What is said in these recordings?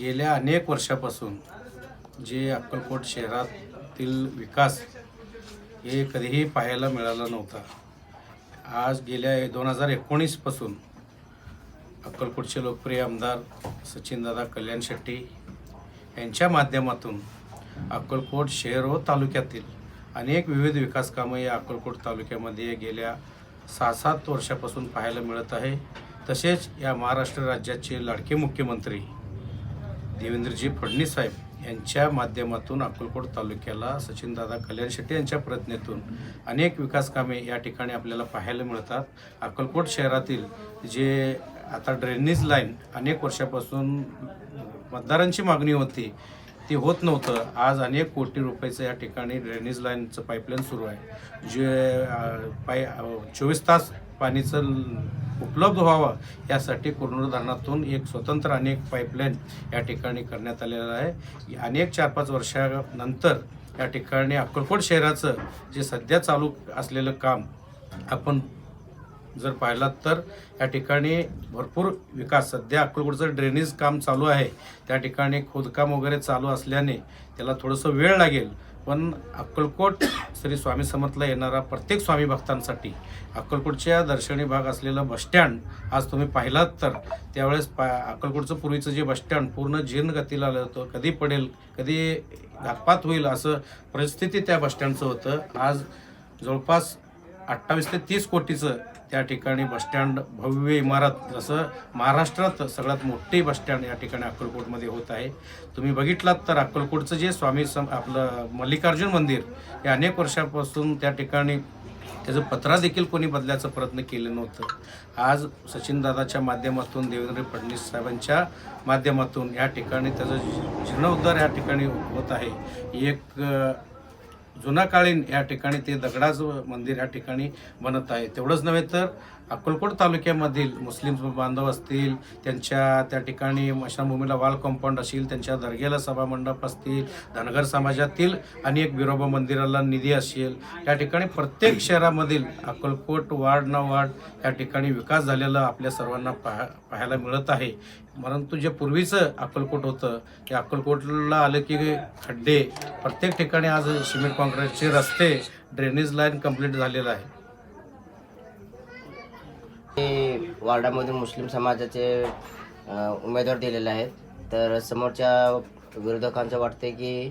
गेल्या अनेक वर्षापासून जे अक्कलकोट शहरातील विकास हे कधीही पाहायला मिळाला नव्हता. आज गेल्या दोन हजार एकोणीसपासून अक्कलकोटचे लोकप्रिय आमदार सचिनदादा कल्याण शेट्टी यांच्या माध्यमातून अक्कलकोट शहर व तालुक्यातील अनेक विविध विकास कामं या अक्कलकोट तालुक्यामध्ये गेल्या सहा सात वर्षापासून पाहायला मिळत आहे. तसेच या महाराष्ट्र राज्याचे लाडके मुख्यमंत्री देवेंद्रजी फडणीसाहेब यांच्या माध्यमातून अक्कलकोट तालुक्याला सचिनदादा कल्याण शेट्टी यांच्या प्रयत्नातून अनेक विकास कामे या ठिकाणी आपल्याला पाहायला मिळतात. अक्कलकोट शहरातील जे आता ड्रेनेज लाईन अनेक वर्षापासून मतदारांची मागणी होती. ते होत नव्हतं. आज अनेक कोटी रुपयाचं या ठिकाणी ड्रेनेज लाईनचं पाईपलाईन सुरू आहे. जे पाय चोवीस तास पाणीचं उपलब्ध व्हावं यासाठी कुरनूर धरणातून एक स्वतंत्र अनेक पाईपलाईन या ठिकाणी करण्यात आलेलं आहे. अनेक चार पाच वर्षानंतर या ठिकाणी अक्कलकोट शहराचं जे सध्या चालू असलेलं काम आपण जर पाहिलात तर या ठिकाणी भरपूर विकास. सध्या अक्कलकोटचं ड्रेनेज काम चालू आहे त्या ठिकाणी खोदकाम वगैरे चालू असल्याने त्याला थोडंसं वेळ लागेल. पण अक्कलकोट श्री स्वामी समर्थला येणारा प्रत्येक स्वामी भक्तांसाठी अक्कलकोटच्या दर्शनी भाग असलेलं बसस्टँड आज तुम्ही पाहिलात तर त्यावेळेस पा अक्कलकोटचं पूर्वीचं जे बसस्टँड पूर्ण जीर्ण गतीला आलं होतं कधी पडेल कधी घातपात होईल असं परिस्थिती त्या बसस्टँडचं होतं. आज जवळपास अठ्ठावीस ते तीस कोटीचं त्या ठिकाणी बसस्टँड भव्य इमारत जसं महाराष्ट्रात सगळ्यात मोठी बसस्टँड या ठिकाणी अक्कलकोटमध्ये होत आहे. तुम्ही बघितलात तर अक्कलकोटचं जे स्वामी सम आपलं मल्लिकार्जुन मंदिर हे अनेक वर्षापासून त्या ठिकाणी त्याचं पत्रा देखील कोणी बदलायचा प्रयत्न केलं नव्हतं. आज सचिनदादाच्या माध्यमातून देवेंद्र फडणवीस साहेबांच्या माध्यमातून या ठिकाणी त्याचं जी- जीर्णोद्धार या ठिकाणी होत आहे. एक अ, जुनाकालीन या ठिकाणी ते दगडाचं मंदिर या ठिकाणी बनत आहे. तेवढंच नव्हे तर अक्कलकोट तालुक्यामधील मुस्लिम बांधव असतील त्यांच्या त्या ठिकाणी मशानभूमीला वाल कंपाऊंड असतील त्यांच्या दर्गेला सभामंडप असतील धनगर समाजातील अनेक बिरोबा मंदिराला निधी असेल या ठिकाणी प्रत्येक शहरामधील अक्कलकोट वार्ड न वार्ड या ठिकाणी विकास झालेला आपल्या सर्वांना पाहा पाहायला मिळत आहे. परंतु जे पूर्वीचं अक्कलकोट होतं ते अक्कलकोटला आलं की खड्डे प्रत्येक ठिकाणी आज सिमेंट कॉन्क्रीटचे रस्ते ड्रेनेज लाईन कंप्लीट झालेलं आहे. मी वार्डामध्ये मुस्लिम समाजाचे उमेदवार दिलेले आहेत. तर समोरच्या विरोधकांचं वाटते की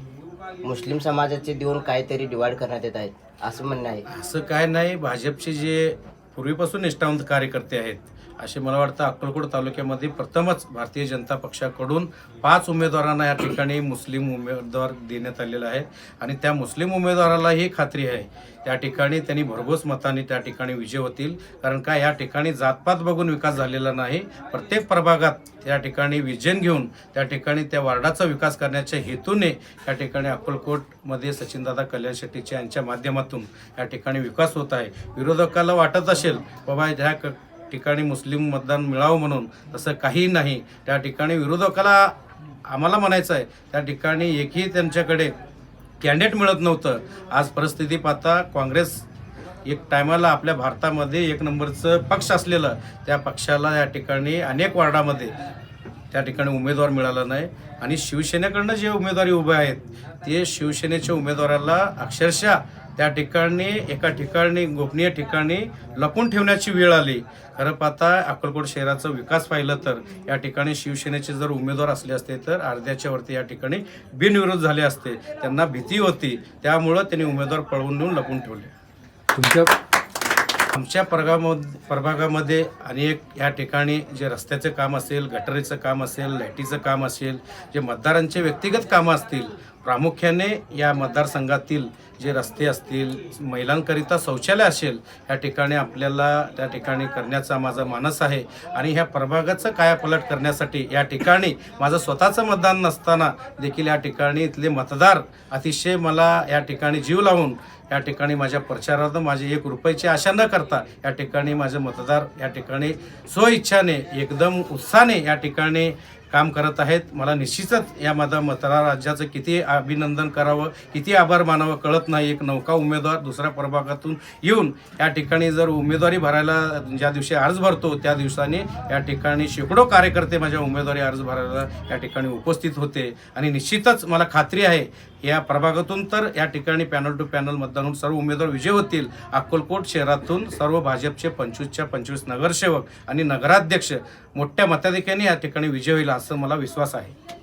मुस्लिम समाजाचे देऊन काहीतरी डिवाइड करण्यात येत आहेत असं म्हणणं आहे. असं काय नाही भाजपचे जे पूर्वीपासून निष्ठावंत कार्यकर्ते आहेत असे मला वाटतं अक्कलकोट तालुक्यामध्ये प्रथमच भारतीय जनता पक्षाकडून पाच उमेदवारांना या ठिकाणी मुस्लिम उमेदवार देण्यात आलेला आहे. आणि त्या मुस्लिम उमेदवाराला ही खात्री आहे. त्या ठिकाणी त्यांनी भरघोस मताने त्या ठिकाणी विजय होतील. कारण का या ठिकाणी जातपात बघून विकास झालेला नाही. प्रत्येक प्रभागात त्या ठिकाणी विजन घेऊन त्या ठिकाणी त्या वार्डाचा विकास करण्याच्या हेतूने या ठिकाणी अक्कलकोटमध्ये सचिनदादा कल्याण शेट्टीच्या यांच्या माध्यमातून या ठिकाणी विकास होत आहे. विरोधकाला वाटत असेल बाबा ह्या क- ठिकाणी मुस्लिम मतदान मिळावं म्हणून तसं काही नाही. त्या ठिकाणी विरोधकाला आम्हाला म्हणायचं आहे त्या ठिकाणी एकही त्यांच्याकडे कॅन्डिडेट मिळत नव्हतं. आज परिस्थिती पाहता काँग्रेस एक टायमाला आपल्या भारतामध्ये एक नंबरचं पक्ष असलेलं त्या पक्षाला या ठिकाणी अनेक वार्डामध्ये त्या ठिकाणी उमेदवार मिळाला नाही. आणि शिवसेनेकडनं जे उमेदवारी उभे आहेत ते शिवसेनेच्या उमेदवाराला अक्षरशः त्या ठिकाणी एका ठिकाणी गोपनीय ठिकाणी लपून ठेवण्याची वेळ आली. खरं पाहता अक्कलकोट शहराचा विकास पाहिलं तर या ठिकाणी शिवसेनेचे जर उमेदवार असले असते तर अर्ध्याच्या वरती या ठिकाणी बिनविरोध झाले असते. त्यांना भीती होती. त्यामुळं त्यांनी उमेदवार पळवून नेऊन लपून ठेवले. तुमच्या आमच्या प्रभागामध्ये प्रभागामध्ये अनेक या ठिकाणी जे रस्त्याचं काम असेल गटरीचं काम असेल लाईटीचं काम असेल जे मतदारांचे व्यक्तिगत कामं असतील प्रामुख्याने या मतदारसंघातील जे रस्ते असतील महिलांकरिता शौचालय असेल या ठिकाणी आपल्याला त्या ठिकाणी करण्याचा माझा मानस आहे. आणि ह्या प्रभागाचं कायापलट करण्यासाठी या ठिकाणी माझं स्वतःचं मतदान नसताना देखील या ठिकाणी इथले मतदार अतिशय मला या ठिकाणी जीव लावून या ठिकाणी माझ्या प्रचारार्थ माझी एक रुपयाची आशा न करता या ठिकाणी माझे मतदार या ठिकाणी स्वइच्छाने एकदम उत्साहाने या ठिकाणी काम करत आहेत. मला निश्चितच या माझा मतदार राज्याचं किती अभिनंदन करावं किती आभार मानावं कळत नाही. एक नौका उमेदवार दुसऱ्या प्रभागातून येऊन या ठिकाणी जर उमेदवारी भरायला ज्या दिवशी अर्ज भरतो त्या दिवसाने या ठिकाणी शेकडो कार्यकर्ते माझ्या उमेदवारी अर्ज भरायला या ठिकाणी उपस्थित होते. आणि निश्चितच मला खात्री आहे या प्रभागातून तर या ठिकाणी पॅनल टू पॅनल मतदान होऊन सर्व उमेदवार विजय होतील. अक्कलकोट शहरातून सर्व भाजपचे पंचवीसच्या पंचवीस नगरसेवक आणि नगराध्यक्ष मोठ्या मताधिक्याने या ठिकाणी विजय होईल असं मला विश्वास आहे.